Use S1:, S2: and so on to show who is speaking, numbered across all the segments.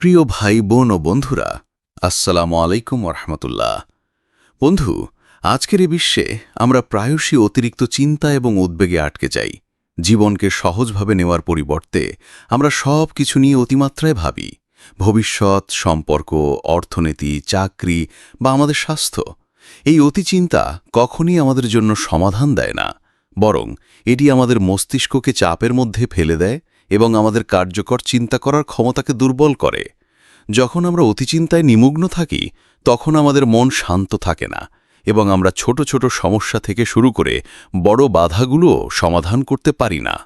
S1: প্রিয় ভাই, বোন ও বন্ধুরা, আসসালামু আলাইকুম রহমতুল্লাহ। বন্ধু, আজকের এ বিশ্বে আমরা প্রায়শই অতিরিক্ত চিন্তা এবং উদ্বেগে আটকে যাই। জীবনকে সহজভাবে নেওয়ার পরিবর্তে আমরা সব কিছু নিয়ে অতিমাত্রায় ভাবি। ভবিষ্যৎ, সম্পর্ক, অর্থনীতি, চাকরি বা আমাদের স্বাস্থ্য। এই অতিচিন্তা কখনই আমাদের জন্য সমাধান দেয় না, বরং এটি আমাদের মস্তিষ্ককে চাপের মধ্যে ফেলে দেয় এবং আমাদের কার্যকর চিন্তা করার ক্ষমতাকে দুর্বল করে। যখন আমরা অতিচিন্তায় নিমগ্ন থাকি, তখন আমাদের মন শান্ত থাকে না এবং আমরা ছোট ছোট সমস্যা থেকে শুরু করে বড় বাধাগুলো সমাধান করতে পারি না।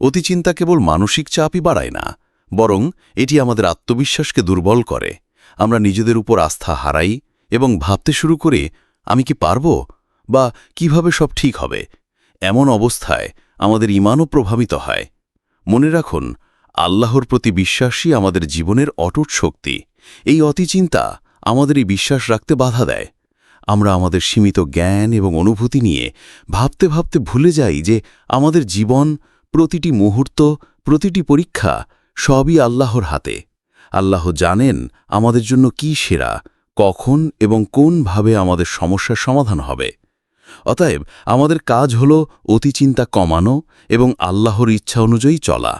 S1: অতিচিন্তা কেবল মানসিক চাপই বাড়ায় না, বরং এটি আমাদের আত্মবিশ্বাসকে দুর্বল করে। আমরা নিজেদের উপর আস্থা হারাই এবং ভাবতে শুরু করি, আমি কি পারব? বা কীভাবে সব ঠিক হবে? এমন অবস্থায় আমাদের ইমানও প্রভাবিত হয়। মনে রাখুন, আল্লাহর প্রতি বিশ্বাসই আমাদের জীবনের অটুট শক্তি। এই অতিচিন্তা আমাদের এই বিশ্বাস রাখতে বাধা দেয়। আমরা আমাদের সীমিত জ্ঞান এবং অনুভূতি নিয়ে ভাবতে ভাবতে ভুলে যাই যে আমাদের জীবন, প্রতিটি মুহূর্ত, প্রতিটি পরীক্ষা সবই আল্লাহর হাতে। আল্লাহ জানেন আমাদের জন্য কি সেরা, কখন এবং কোনভাবে আমাদের সমস্যার সমাধান হবে। অতএব আমাদের কাজ হল অতিচিন্তা কমানো এবং আল্লাহর ইচ্ছা অনুযায়ী চলা।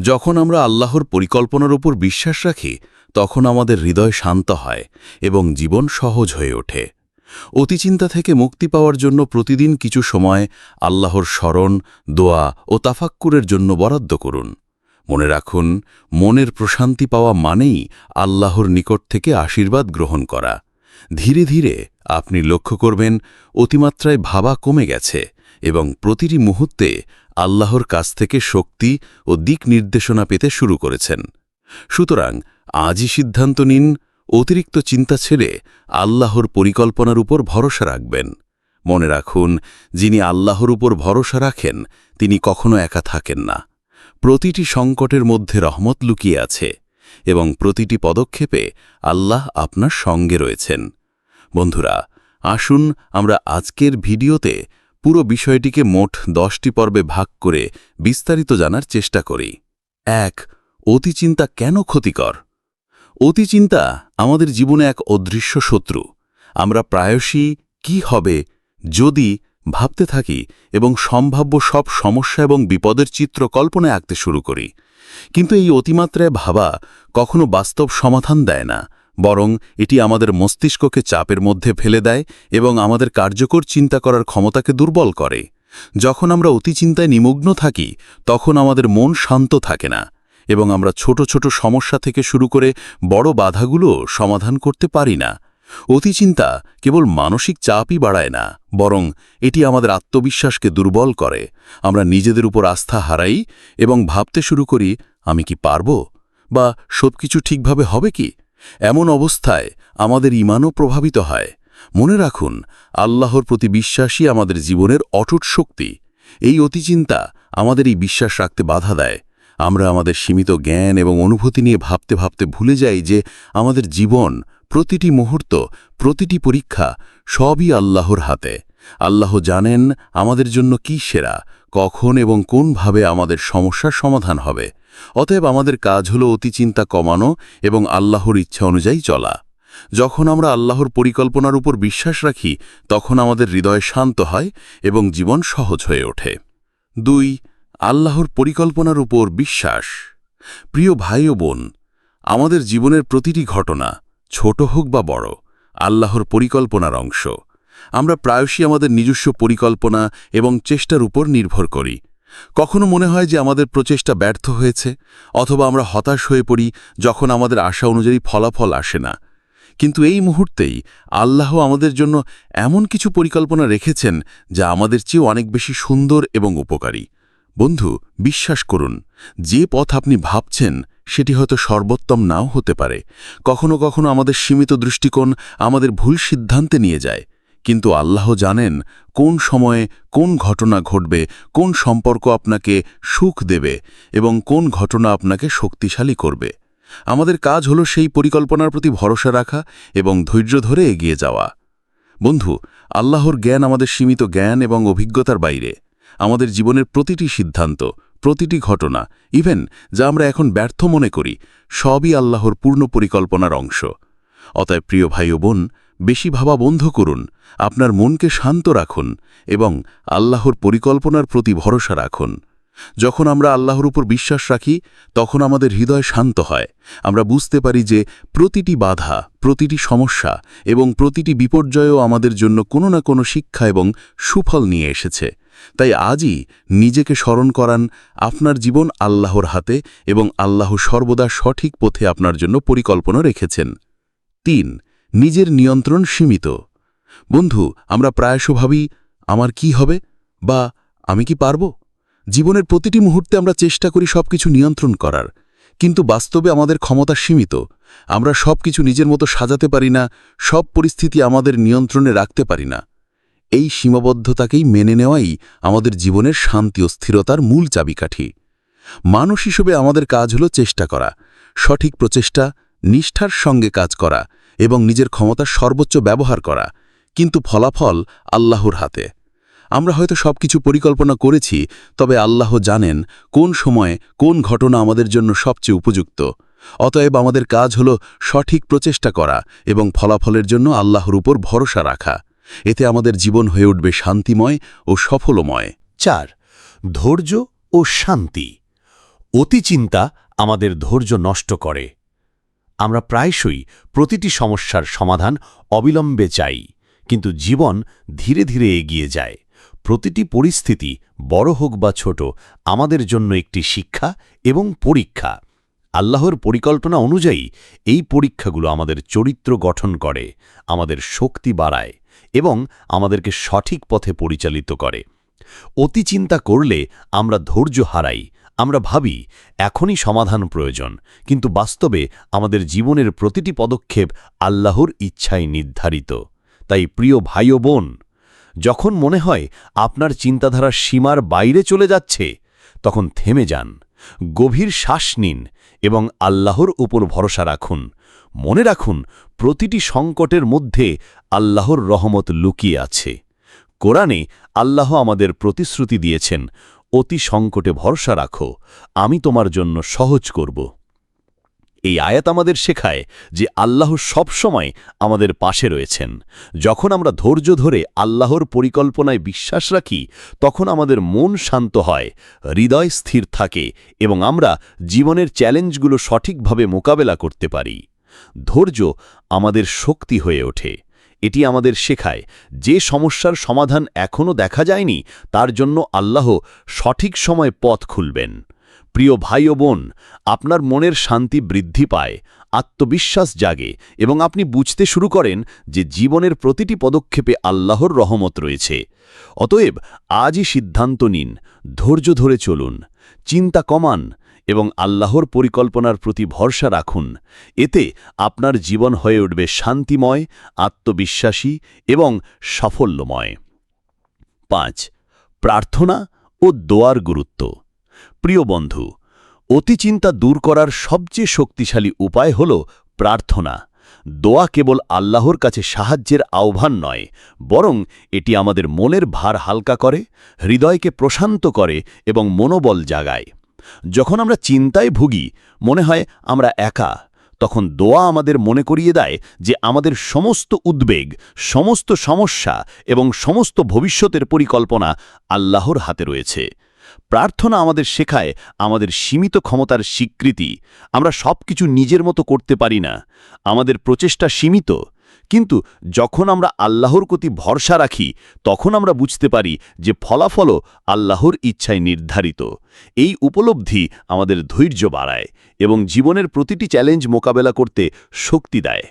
S1: যখন আমরা আল্লাহর পরিকল্পনার উপর বিশ্বাস রাখি, তখন আমাদের হৃদয় শান্ত হয় এবং জীবন সহজ হয়ে ওঠে। অতিচিন্তা থেকে মুক্তি পাওয়ার জন্য প্রতিদিন কিছু সময় আল্লাহর স্মরণ, দোয়া ও তাফাক্কুরের জন্য বরাদ্দ করুন। মনে রাখুন, মনের প্রশান্তি পাওয়া মানেই আল্লাহর নিকট থেকে আশীর্বাদ গ্রহণ করা। ধীরে ধীরে আপনি লক্ষ্য করবেন অতিমাত্রায় ভাবা কমে গেছে এবং প্রতিটি মুহূর্তে আল্লাহর কাছ থেকে শক্তি ও দিক নির্দেশনা পেতে শুরু করেছেন। সুতরাং আজই সিদ্ধান্ত নিন, অতিরিক্ত চিন্তা ছেড়ে আল্লাহর পরিকল্পনার উপর ভরসা রাখবেন। মনে রাখুন, যিনি আল্লাহর উপর ভরসা রাখেন, তিনি কখনো একা থাকেন না। প্রতিটি সংকটের মধ্যে রহমত লুকিয়ে আছে। এবং প্রতিটি পদক্ষেপে আল্লাহ আপনার সঙ্গে রয়েছেন। বন্ধুরা, আসুন আমরা আজকের ভিডিওতে পুরো বিষয়টিকে মোট দশটি পর্বে ভাগ করে বিস্তারিত জানার চেষ্টা করি। এক, অতিচিন্তা কেন ক্ষতিকর? অতিচিন্তা আমাদের জীবনে এক অদৃশ্য শত্রু। আমরা প্রায়শই কি হবে যদি ভাবতে থাকি এবং সম্ভাব্য সব সমস্যা এবং বিপদের চিত্র কল্পনায় আঁকতে শুরু করি। কিন্তু এই অতিমাত্রায় ভাবা কখনো বাস্তব সমাধান দেয় না, বরং এটি আমাদের মস্তিষ্ককে চাপের মধ্যে ফেলে দেয় এবং আমাদের কার্যকর চিন্তা করার ক্ষমতাকে দুর্বল করে। যখন আমরা অতিচিন্তায় নিমগ্ন থাকি, তখন আমাদের মন শান্ত থাকে না এবং আমরা ছোট ছোট সমস্যা থেকে শুরু করে বড় বাধাগুলো সমাধান করতে পারি না। অতিচিন্তা কেবল মানসিক চাপই বাড়ায় না, বরং এটি আমাদের আত্মবিশ্বাসকে দুর্বল করে। আমরা নিজেদের উপর আস্থা হারাই এবং ভাবতে শুরু করি, আমি কি পারব? বা সবকিছু ঠিকভাবে হবে কি? এমন অবস্থায় আমাদের ইমানও প্রভাবিত হয়। মনে রাখুন, আল্লাহর প্রতি বিশ্বাসই আমাদের জীবনের অটুট শক্তি। এই অতিচিন্তা আমাদের এই বিশ্বাস রাখতে বাধা দেয়। আমরা আমাদের সীমিত জ্ঞান এবং অনুভূতি নিয়ে ভাবতে ভাবতে ভুলে যাই যে আমাদের জীবন প্রতিটি মুহূর্ত, প্রতিটি পরীক্ষা সবই আল্লাহর হাতে। আল্লাহ জানেন আমাদের জন্য কি সেরা, কখন এবং কোনভাবে আমাদের সমস্যার সমাধান হবে। অতএব আমাদের কাজ হল অতিচিন্তা কমানো এবং আল্লাহর ইচ্ছা অনুযায়ী চলা। যখন আমরা আল্লাহর পরিকল্পনার উপর বিশ্বাস রাখি, তখন আমাদের হৃদয় শান্ত হয় এবং জীবন সহজ হয়ে ওঠে। দুই, আল্লাহর পরিকল্পনার উপর বিশ্বাস। প্রিয় ভাই ও বোন, আমাদের জীবনের প্রতিটি ঘটনা ছোট হোক বা বড়, আল্লাহর পরিকল্পনার অংশ। আমরা প্রায়শই আমাদের নিজস্ব পরিকল্পনা এবং চেষ্টার উপর নির্ভর করি। কখনো মনে হয় যে আমাদের প্রচেষ্টা ব্যর্থ হয়েছে, অথবা আমরা হতাশ হয়ে পড়ি যখন আমাদের আশা অনুযায়ী ফলাফল আসে না। কিন্তু এই মুহূর্তেই আল্লাহ আমাদের জন্য এমন কিছু পরিকল্পনা রেখেছেন যা আমাদের চেয়েও অনেক বেশি সুন্দর এবং উপকারী। বন্ধু, বিশ্বাস করুন, যে পথ আপনি ভাবছেন সেটি হয়তো সর্বোত্তম নাও হতে পারে। কখনো কখনো আমাদের সীমিত দৃষ্টিকোণ আমাদের ভুল সিদ্ধান্তে নিয়ে যায়। কিন্তু আল্লাহ জানেন কোন সময়ে কোন ঘটনা ঘটবে, কোন সম্পর্ক আপনাকে সুখ দেবে এবং কোন ঘটনা আপনাকে শক্তিশালী করবে। আমাদের কাজ হলো সেই পরিকল্পনার প্রতি ভরসা রাখা এবং ধৈর্য ধরে এগিয়ে যাওয়া। বন্ধু, আল্লাহর জ্ঞান আমাদের সীমিত জ্ঞান এবং অভিজ্ঞতার বাইরে। আমাদের জীবনের প্রতিটি সিদ্ধান্ত প্রতিটি ঘটনা ইভেন যা আমরা এখন ব্যর্থ মনে করি, সবই আল্লাহর পূর্ণ পরিকল্পনার অংশ। অতএব প্রিয় ভাই ও বোন, বেশি ভাবা বন্ধ করুন, আপনার মনকে শান্ত রাখুন এবং আল্লাহর পরিকল্পনার প্রতি ভরসা রাখুন। যখন আমরা আল্লাহর উপর বিশ্বাস রাখি, তখন আমাদের হৃদয় শান্ত হয়। আমরা বুঝতে পারি যে প্রতিটি বাধা, প্রতিটি সমস্যা এবং প্রতিটি বিপর্যয়ও আমাদের জন্য কোনো না কোনো শিক্ষা এবং সুফল নিয়ে এসেছে। তাই আজই নিজেকে স্মরণ করান আপনার জীবন আল্লাহর হাতে এবং আল্লাহ সর্বদা সঠিক পথে আপনার জন্য পরিকল্পনা রেখেছেন। তিন, নিজের নিয়ন্ত্রণ সীমিত। বন্ধু, আমরা প্রায়শ ভাবি, আমার কি হবে? বা আমি কি পারব? জীবনের প্রতিটি মুহূর্তে আমরা চেষ্টা করি সবকিছু নিয়ন্ত্রণ করার। কিন্তু বাস্তবে আমাদের ক্ষমতা সীমিত। আমরা সবকিছু নিজের মতো সাজাতে পারি না, সব পরিস্থিতি আমাদের নিয়ন্ত্রণে রাখতে পারি না। এই সীমাবদ্ধতাকেই মেনে নেওয়াই আমাদের জীবনের শান্তি ও স্থিরতার মূল চাবিকাঠি। মানুষ হিসেবে আমাদের কাজ হল চেষ্টা করা, সঠিক প্রচেষ্টা, নিষ্ঠার সঙ্গে কাজ করা এবং নিজের ক্ষমতার সর্বোচ্চ ব্যবহার করা, কিন্তু ফলাফল আল্লাহর হাতে। আমরা হয়তো সবকিছু পরিকল্পনা করেছি, তবে আল্লাহ জানেন কোন সময়ে কোন ঘটনা আমাদের জন্য সবচেয়ে উপযুক্ত। অতএব আমাদের কাজ হল সঠিক প্রচেষ্টা করা এবং ফলাফলের জন্য আল্লাহর উপর ভরসা রাখা। এতে আমাদের জীবন হয়ে উঠবে শান্তিময় ও সফলময়।
S2: চার, ধৈর্য ও শান্তি। অতি চিন্তা আমাদের ধৈর্য নষ্ট করে। আমরা প্রায়শই প্রতিটি সমস্যার সমাধান অবিলম্বে চাই, কিন্তু জীবন ধীরে ধীরে এগিয়ে যায়। প্রতিটি পরিস্থিতি বড় হোক বা ছোট, আমাদের জন্য একটি শিক্ষা এবং পরীক্ষা। আল্লাহর পরিকল্পনা অনুযায়ী এই পরীক্ষাগুলো আমাদের চরিত্র গঠন করে, আমাদের শক্তি বাড়ায়। এবং আমাদেরকে সঠিক পথে পরিচালিত করে। অতি চিন্তা করলে আমরা ধৈর্য হারাই। আমরা ভাবি, এখনই সমাধান প্রয়োজন। কিন্তু বাস্তবে আমাদের জীবনের প্রতিটি পদক্ষেপ আল্লাহর ইচ্ছায় নির্ধারিত। তাই প্রিয় ভাই ও বোন, যখন মনে হয় আপনার চিন্তাধারা সীমার বাইরে চলে যাচ্ছে, তখন থেমে যান, গভীর শ্বাস নিন এবং আল্লাহর উপর ভরসা রাখুন। মনে রাখুন, প্রতিটি সংকটের মধ্যে আল্লাহর রহমত লুকিয়ে আছে। কোরআনে আল্লাহ আমাদের প্রতিশ্রুতি দিয়েছেন, অতি সংকটে ভরসা রাখো, আমি তোমার জন্য সহজ করব। এই আয়াত আমাদের শেখায় যে আল্লাহ সবসময় আমাদের পাশে রয়েছেন। যখন আমরা ধৈর্য ধরে আল্লাহর পরিকল্পনায় বিশ্বাস রাখি, তখন আমাদের মন শান্ত হয়, হৃদয় স্থির থাকে এবং আমরা জীবনের চ্যালেঞ্জগুলো সঠিকভাবে মোকাবেলা করতে পারি। ধৈর্য আমাদের শক্তি হয়ে ওঠে। এটি আমাদের শেখায়, যে সমস্যার সমাধান এখনও দেখা যায়নি, তার জন্য আল্লাহ সঠিক সময় পথ খুলবেন। প্রিয় ভাই ও বোন, আপনার মনের শান্তি বৃদ্ধি পায়, আত্মবিশ্বাস জাগে এবং আপনি বুঝতে শুরু করেন যে জীবনের প্রতিটি পদক্ষেপে আল্লাহর রহমত রয়েছে। অতএব আজই সিদ্ধান্ত নিন, ধৈর্য ধরে চলুন, চিন্তা কমান এবং আল্লাহর পরিকল্পনার প্রতি ভরসা রাখুন। এতে আপনার জীবন হয়ে উঠবে শান্তিময়, আত্মবিশ্বাসী এবং সাফল্যময়। পাঁচ, প্রার্থনা ও দোয়ার গুরুত্ব। প্রিয় বন্ধু, অতিচিন্তা দূর করার সবচেয়ে শক্তিশালী উপায় হল প্রার্থনা। দোয়া কেবল আল্লাহর কাছে সাহায্যের আহ্বান নয়, বরং এটি আমাদের মনের ভার হালকা করে, হৃদয়কে প্রশান্ত করে এবং মনোবল জাগায়। যখন আমরা চিন্তায় ভুগি, মনে হয় আমরা একা, তখন দোয়া আমাদের মনে করিয়ে দেয় যে আমাদের সমস্ত উদ্বেগ, সমস্ত সমস্যা এবং সমস্ত ভবিষ্যতের পরিকল্পনা আল্লাহর হাতে রয়েছে। প্রার্থনা আমাদের শেখায় আমাদের সীমিত ক্ষমতার স্বীকৃতি, আমরা সব কিছু নিজের মতো করতে পারি না, আমাদের প্রচেষ্টা সীমিত কিন্তু যখন আমরা আল্লাহর প্রতি ভরসা রাখি, তখন আমরা বুঝতে পারি যে ফলাফলও আল্লাহর ইচ্ছায় নির্ধারিত। এই উপলব্ধি আমাদের ধৈর্য বাড়ায় এবং জীবনের প্রতিটি চ্যালেঞ্জ মোকাবেলা করতে শক্তি দেয়।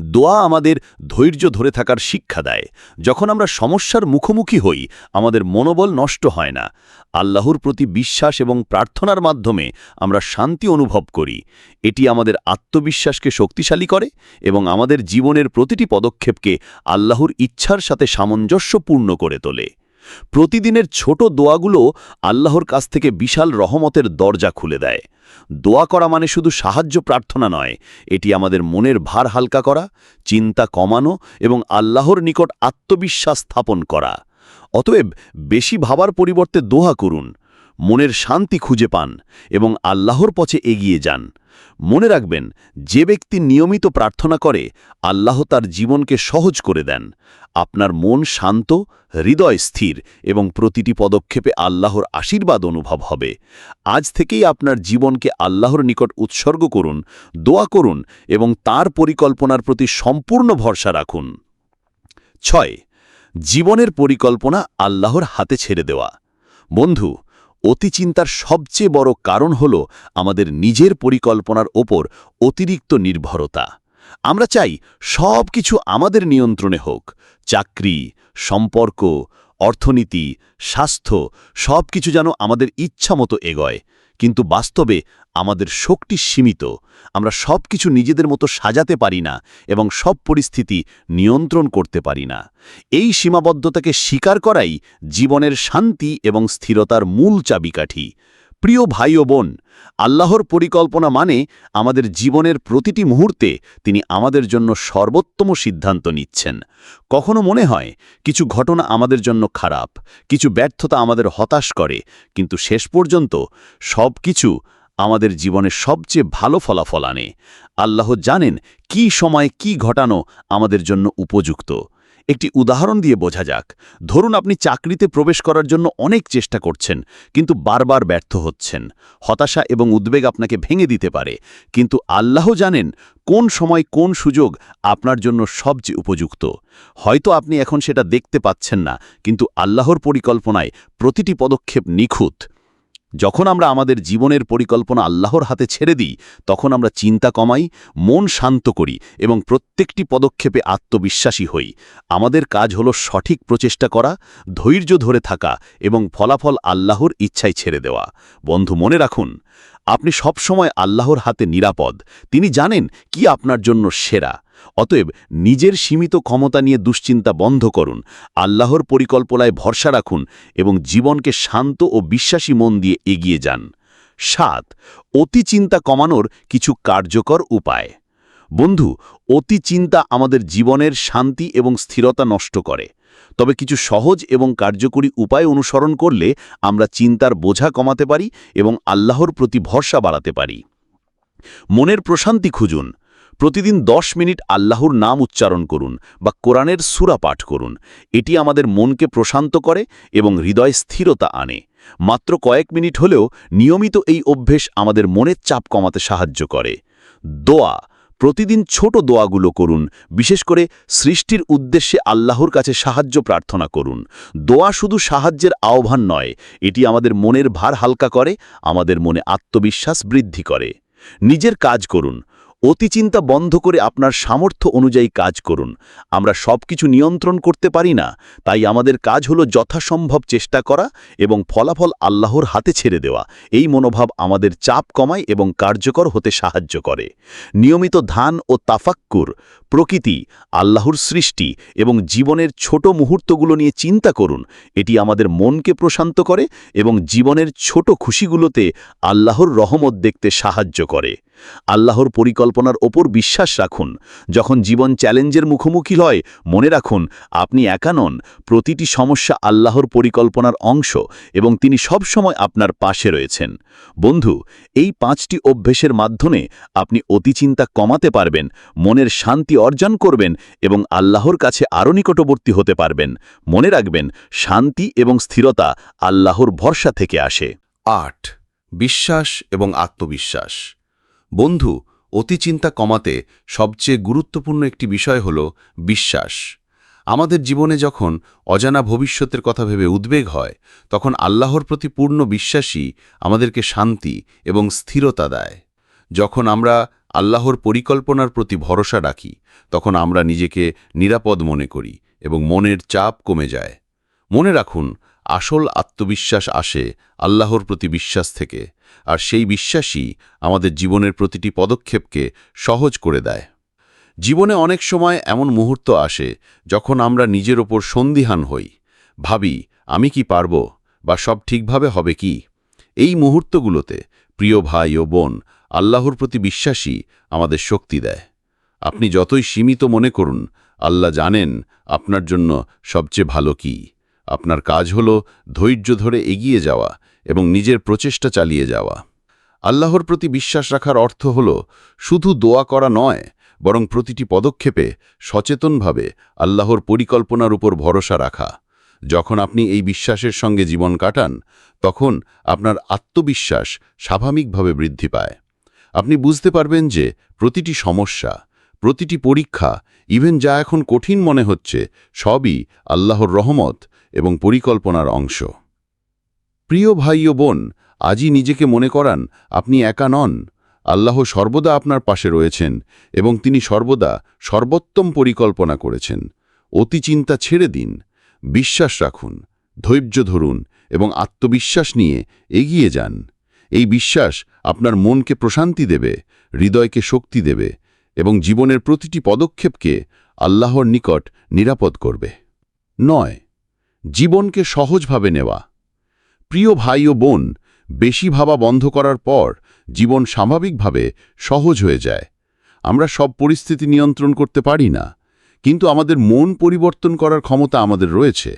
S2: দোয়া আমাদের ধৈর্য ধরে থাকার শিক্ষা দেয়। যখন আমরা সমস্যার মুখোমুখি হই, আমাদের মনোবল নষ্ট হয় না। আল্লাহর প্রতি বিশ্বাস এবং প্রার্থনার মাধ্যমে আমরা শান্তি অনুভব করি। এটি আমাদের আত্মবিশ্বাসকে শক্তিশালী করে এবং আমাদের জীবনের প্রতিটি পদক্ষেপকে আল্লাহর ইচ্ছার সাথে সামঞ্জস্যপূর্ণ করে তোলে। প্রতিদিনের ছোট দোয়াগুলো আল্লাহর কাছ থেকে বিশাল রহমতের দরজা খুলে দেয়। দোয়া করা মানে শুধু সাহায্য প্রার্থনা নয়, এটি আমাদের মনের ভার হালকা করা, চিন্তা কমানো এবং আল্লাহর নিকট আত্মবিশ্বাস স্থাপন করা। অতএব বেশি ভাবার পরিবর্তে দোহা করুন। মনের শান্তি খুঁজে পান এবং আল্লাহর পথে এগিয়ে যান। মনে রাখবেন, যে ব্যক্তি নিয়মিত প্রার্থনা করে, আল্লাহ তার জীবনকে সহজ করে দেন। আপনার মন শান্ত, হৃদয় স্থির এবং প্রতিটি পদক্ষেপে আল্লাহর আশীর্বাদ অনুভব হবে। আজ থেকেই আপনার জীবনকে আল্লাহর নিকট উৎসর্গ করুন, দোয়া করুন এবং তার পরিকল্পনার প্রতি সম্পূর্ণ ভরসা রাখুন। ছয়, জীবনের পরিকল্পনা আল্লাহর হাতে ছেড়ে দেওয়া। বন্ধু অতি চিন্তার সবচেয়ে বড় কারণ হল আমাদের নিজের পরিকল্পনার ওপর অতিরিক্ত নির্ভরতা। আমরা চাই সব কিছু আমাদের নিয়ন্ত্রণে হোক। চাকরি, সম্পর্ক, অর্থনীতি, স্বাস্থ্য সব কিছু যেন আমাদের ইচ্ছা মতো এগোয়। কিন্তু বাস্তবে আমাদের শক্তি সীমিত। আমরা সব কিছু নিজেদের মতো সাজাতে পারি না এবং সব পরিস্থিতি নিয়ন্ত্রণ করতে পারি না। এই সীমাবদ্ধতাকে স্বীকার করাই জীবনের শান্তি এবং স্থিরতার মূল চাবিকাঠি। প্রিয় ভাই ও বোন, আল্লাহর পরিকল্পনা মানে আমাদের জীবনের প্রতিটি মুহূর্তে তিনি আমাদের জন্য সর্বোত্তম সিদ্ধান্ত নিচ্ছেন। কখনো মনে হয় কিছু ঘটনা আমাদের জন্য খারাপ, কিছু ব্যর্থতা আমাদের হতাশ করে, কিন্তু শেষ পর্যন্ত সব কিছু আমাদের জীবনে সবচেয়ে ভালো ফলাফল আনে। আল্লাহ জানেন কি সময় কি ঘটানো আমাদের জন্য উপযুক্ত। একটি উদাহরণ দিয়ে বোঝা যাক। ধরুন আপনি চাকরিতে প্রবেশ করার জন্য অনেক চেষ্টা করছেন, কিন্তু বারবার ব্যর্থ হচ্ছেন। হতাশা এবং উদ্বেগ আপনাকে ভেঙে দিতে পারে। কিন্তু আল্লাহ জানেন কোন সময় কোন সুযোগ আপনার জন্য সবচেয়ে উপযুক্ত। হয়তো আপনি এখন সেটা দেখতে পাচ্ছেন না, কিন্তু আল্লাহর পরিকল্পনায় প্রতিটি পদক্ষেপ নিখুঁত। যখন আমরা আমাদের জীবনের পরিকল্পনা আল্লাহর হাতে ছেড়ে দিই, তখন আমরা চিন্তা কমাই, মন শান্ত করি এবং প্রত্যেকটি পদক্ষেপে আত্মবিশ্বাসী হই। আমাদের কাজ হলো সঠিক প্রচেষ্টা করা, ধৈর্য ধরে থাকা এবং ফলাফল আল্লাহর ইচ্ছায় ছেড়ে দেওয়া। বন্ধু, মনে রাখুন, আপনি সবসময় আল্লাহর হাতে নিরাপদ। তিনি জানেন কি আপনার জন্য সেরা। অতএব নিজের সীমিত ক্ষমতা নিয়ে দুশ্চিন্তা বন্ধ করুন, আল্লাহর পরিকল্পনায় ভরসা রাখুন এবং জীবনকে শান্ত ও বিশ্বাসী মন দিয়ে এগিয়ে যান। সাত, অতি চিন্তা কমানোর কিছু কার্যকর উপায়। বন্ধু, অতি চিন্তা আমাদের জীবনের শান্তি এবং স্থিরতা নষ্ট করে। তবে কিছু সহজ এবং কার্যকরী উপায় অনুসরণ করলে আমরা চিন্তার বোঝা কমাতে পারি এবং আল্লাহর প্রতি ভরসা বাড়াতে পারি। মনের প্রশান্তি খুঁজুন প্রতিদিন দশ মিনিট আল্লাহর নাম উচ্চারণ করুন বা কোরআনের সুরা পাঠ করুন। এটি আমাদের মনকে প্রশান্ত করে এবং হৃদয় স্থিরতা আনে। মাত্র কয়েক মিনিট হলেও নিয়মিত এই অভ্যেস আমাদের মনের চাপ কমাতে সাহায্য করে। দোয়া, প্রতিদিন ছোট দোয়াগুলো করুন, বিশেষ করে সৃষ্টির উদ্দেশ্যে আল্লাহর কাছে সাহায্য প্রার্থনা করুন। দোয়া শুধু সাহায্যের আহ্বান নয়, এটি আমাদের মনের ভার হালকা করে, আমাদের মনে আত্মবিশ্বাস বৃদ্ধি করে। নিজের কাজ করুন অতিচিন্তা বন্ধ করে আপনার সামর্থ্য অনুযায়ী কাজ করুন। আমরা সব কিছু নিয়ন্ত্রণ করতে পারি না, তাই আমাদের কাজ হলো যথাসম্ভব চেষ্টা করা এবং ফলাফল আল্লাহর হাতে ছেড়ে দেওয়া। এই মনোভাব আমাদের চাপ কমায় এবং কার্যকর হতে সাহায্য করে। নিয়মিত ধান ও তাফাক্কুর প্রকৃতি, আল্লাহর সৃষ্টি এবং জীবনের ছোট মুহূর্তগুলো নিয়ে চিন্তা করুন। এটি আমাদের মনকে প্রশান্ত করে এবং জীবনের ছোট খুশিগুলোতে আল্লাহর রহমত দেখতে সাহায্য করে। আল্লাহর পরিকল্পনার ওপর বিশ্বাস রাখুন। যখন জীবন চ্যালেঞ্জের মুখোমুখি হয়, মনে রাখুন, আপনি একা নন। প্রতিটি সমস্যা আল্লাহর পরিকল্পনার অংশ এবং তিনি সবসময় আপনার পাশে রয়েছেন। বন্ধু, এই পাঁচটি অভ্যেসের মাধ্যমে আপনি অতিচিন্তা কমাতে পারবেন, মনের শান্তি অর্জন করবেন এবং আল্লাহর কাছে আরও নিকটবর্তী হতে পারবেন। মনে রাখবেন, শান্তি এবং স্থিরতা আল্লাহর ভরসা থেকে আসে।
S1: আট, বিশ্বাস এবং আত্মবিশ্বাস। বন্ধু, অতিচিন্তা কমাতে সবচেয়ে গুরুত্বপূর্ণ একটি বিষয় হল বিশ্বাস। আমাদের জীবনে যখন অজানা ভবিষ্যতের কথা ভেবে উদ্বেগ হয়, তখন আল্লাহর প্রতি পূর্ণ বিশ্বাসই আমাদেরকে শান্তি এবং স্থিরতা দেয়। যখন আমরা আল্লাহর পরিকল্পনার প্রতি ভরসা রাখি, তখন আমরা নিজেকে নিরাপদ মনে করি এবং মনের চাপ কমে যায়। মনে রাখুন, আসল আত্মবিশ্বাস আসে আল্লাহর প্রতি বিশ্বাস থেকে, আর সেই বিশ্বাসই আমাদের জীবনের প্রতিটি পদক্ষেপকে সহজ করে দেয়। জীবনে অনেক সময় এমন মুহূর্ত আসে যখন আমরা নিজের ওপর সন্দিহান হই, ভাবি, আমি কি পারব? বা সব ঠিকভাবে হবে কি? এই মুহূর্তগুলোতে প্রিয় ভাই ও বোন, আল্লাহর প্রতি বিশ্বাসী আমাদের শক্তি দেয়। আপনি যতই সীমিত মনে করুন, আল্লাহ জানেন আপনার জন্য সবচেয়ে ভালো কি। আপনার কাজ হল ধৈর্য ধরে এগিয়ে যাওয়া
S2: এবং নিজের প্রচেষ্টা চালিয়ে যাওয়া। আল্লাহর প্রতি বিশ্বাস রাখার অর্থ হল শুধু দোয়া করা নয়, বরং প্রতিটি পদক্ষেপে সচেতনভাবে আল্লাহর পরিকল্পনার উপর ভরসা রাখা। যখন আপনি এই বিশ্বাসের সঙ্গে জীবন কাটান, তখন আপনার আত্মবিশ্বাস স্বাভাবিকভাবে বৃদ্ধি পায়। আপনি বুঝতে পারবেন যে প্রতিটি সমস্যা, প্রতিটি পরীক্ষা, ইভেন যা এখন কঠিন মনে হচ্ছে, সবই আল্লাহর রহমত এবং পরিকল্পনার অংশ। প্রিয় ভাই ও বোন, আজই নিজেকে মনে করান, আপনি একা নন। আল্লাহ সর্বদা আপনার পাশে রয়েছেন এবং তিনি সর্বদা সর্বোত্তম পরিকল্পনা করেছেন। অতি চিন্তা ছেড়ে দিন। বিশ্বাস রাখুন, ধৈর্য ধরুন এবং আত্মবিশ্বাস নিয়ে এগিয়ে যান। এই বিশ্বাস আপনার মনকে প্রশান্তি দেবে, হৃদয়কে শক্তি দেবে এবং জীবনের প্রতিটি পদক্ষেপকে আল্লাহর নিকট নিরাপদ করবে। নয়, জীবনকে সহজভাবে নেওয়া। প্রিয় ভাই ও বোন, বেশি ভাবা বন্ধ করার পর জীবন স্বাভাবিকভাবে সহজ হয়ে যায়। আমরা সব পরিস্থিতি নিয়ন্ত্রণ করতে পারি না। কিন্তু আমাদের মন পরিবর্তন করার ক্ষমতা আমাদের রয়েছে।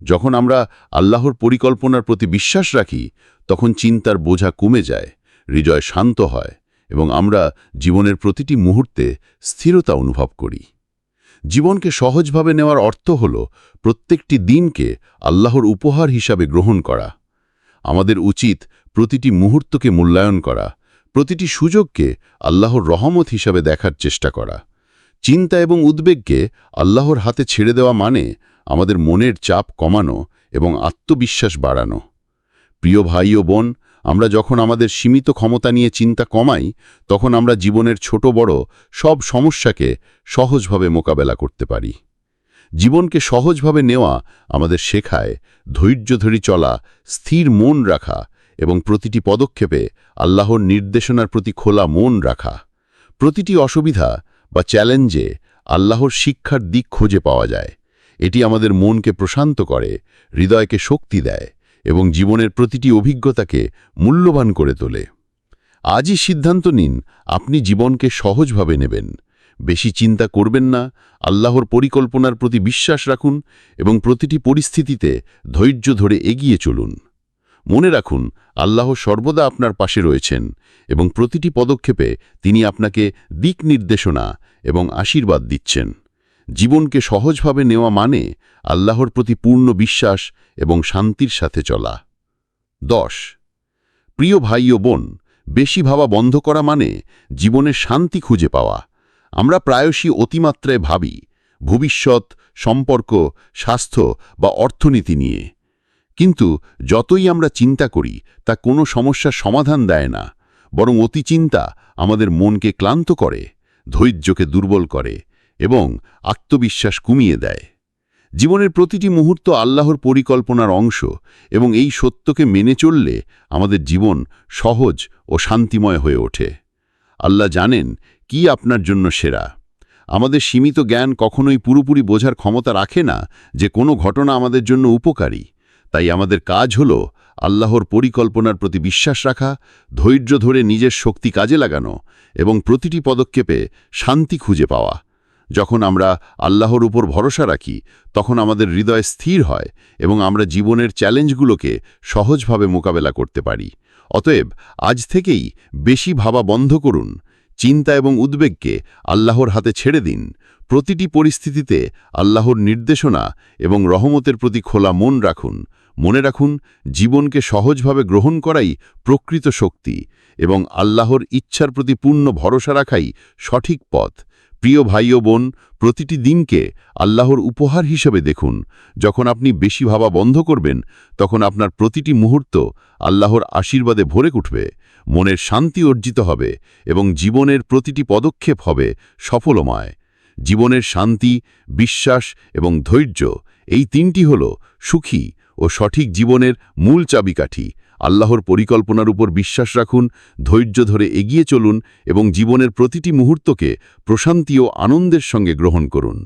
S2: যখন আমরা আল্লাহর পরিকল্পনার প্রতি বিশ্বাস রাখি, তখন চিন্তার বোঝা কমে যায়, হৃদয় শান্ত হয়, এবং আমরা জীবনের প্রতিটি মুহূর্তে স্থিরতা অনুভব করি। জীবনকে সহজভাবে নেওয়ার অর্থ হল প্রত্যেকটি দিনকে আল্লাহর উপহার হিসাবে গ্রহণ করা। আমাদের উচিত প্রতিটি মুহূর্তকে মূল্যায়ন করা, প্রতিটি সুযোগকে আল্লাহর রহমত হিসাবে দেখার চেষ্টা করা। চিন্তা এবং উদ্বেগকে আল্লাহর হাতে ছেড়ে দেওয়া মানে আমাদের মনের চাপ কমানো এবং আত্মবিশ্বাস বাড়ানো। প্রিয় ভাই ও বোন, আমরা যখন আমাদের সীমিত ক্ষমতা নিয়ে চিন্তা কমাই, তখন আমরা জীবনের ছোট বড় সব সমস্যাকে সহজভাবে মোকাবেলা করতে পারি। জীবনকে সহজভাবে নেওয়া আমাদের শেখায় ধৈর্য ধরে চলা, স্থির মন রাখা এবং প্রতিটি পদক্ষেপে আল্লাহর নির্দেশনার প্রতি খোলা মন রাখা। প্রতিটি অসুবিধা বা চ্যালেঞ্জে আল্লাহর শিক্ষার দিক খুঁজে পাওয়া যায়। এটি আমাদের মনকে প্রশান্ত করে, হৃদয়কে শক্তি দেয় এবং জীবনের প্রতিটি অভিজ্ঞতাকে মূল্যবান করে তোলে। আজই সিদ্ধান্ত নিন, আপনি জীবনকে সহজভাবে নেবেন। বেশি চিন্তা করবেন না, আল্লাহর পরিকল্পনার প্রতি বিশ্বাস রাখুন এবং প্রতিটি পরিস্থিতিতে ধৈর্য ধরে এগিয়ে চলুন। মনে রাখুন, আল্লাহ সর্বদা আপনার পাশে রয়েছেন এবং প্রতিটি পদক্ষেপে তিনি আপনাকে দিক নির্দেশনা এবং আশীর্বাদ দিচ্ছেন। জীবনকে সহজভাবে নেওয়া মানে আল্লাহর প্রতি পূর্ণ বিশ্বাস এবং শান্তির সাথে চলা। দশ, প্রিয় ভাই ও বোন, বেশি ভাবা বন্ধ করা মানে জীবনের শান্তি খুঁজে পাওয়া। আমরা প্রায়শই অতিমাত্রায় ভাবি, ভবিষ্যৎ, সম্পর্ক, স্বাস্থ্য বা অর্থনীতি নিয়ে। কিন্তু যতই আমরা চিন্তা করি, তা কোনো সমস্যার সমাধান দেয় না, বরং অতি চিন্তা আমাদের মনকে ক্লান্ত করে, ধৈর্যকে দুর্বল করে এবং আত্মবিশ্বাস কমিয়ে দেয়। জীবনের প্রতিটি মুহূর্ত আল্লাহর পরিকল্পনার অংশ এবং এই সত্যকে মেনে চললে আমাদের জীবন সহজ ও শান্তিময় হয়ে ওঠে। আল্লাহ জানেন কি আপনার জন্য সেরা। আমাদের সীমিত জ্ঞান কখনোই পুরোপুরি বোঝার ক্ষমতা রাখে না যে কোনো ঘটনা আমাদের জন্য উপকারী। তাই আমাদের কাজ হল আল্লাহর পরিকল্পনার প্রতি বিশ্বাস রাখা, ধৈর্য ধরে নিজের শক্তি কাজে লাগানো এবং প্রতিটি পদক্ষেপে শান্তি খুঁজে পাওয়া। যখন আমরা আল্লাহর উপর ভরসা রাখি, তখন আমাদের হৃদয় স্থির হয় এবং আমরা জীবনের চ্যালেঞ্জগুলোকে সহজভাবে মোকাবেলা করতে পারি। অতএব আজ থেকেই বেশি ভাবা বন্ধ করুন, চিন্তা এবং উদ্বেগকে আল্লাহর হাতে ছেড়ে দিন। প্রতিটি পরিস্থিতিতে আল্লাহর নির্দেশনা এবং রহমতের প্রতি খোলা মন রাখুন। মনে রাখুন, জীবনকে সহজভাবে গ্রহণ করাই প্রকৃত শক্তি এবং আল্লাহর ইচ্ছার প্রতি পূর্ণ ভরসা রাখাই সঠিক পথ। প্রিয় ভাই ও বোন, প্রতিটি দিনকে আল্লাহর উপহার হিসেবে দেখুন। যখন আপনি বেশি ভাবা বন্ধ করবেন, তখন আপনার প্রতিটি মুহূর্ত আল্লাহর আশীর্বাদে ভরে উঠবে, মনের শান্তি অর্জিত হবে এবং জীবনের প্রতিটি পদক্ষেপ হবে সফলময়। জীবনের শান্তি, বিশ্বাস এবং ধৈর্য এই তিনটি হল সুখী ও সঠিক জীবনের মূল চাবিকাঠি। আল্লাহর পরিকল্পনার উপর বিশ্বাস রাখুন, ধৈর্য ধরে এগিয়ে চলুন এবং জীবনের প্রতিটি মুহূর্তকে প্রশান্তি ও আনন্দের সঙ্গে গ্রহণ করুন।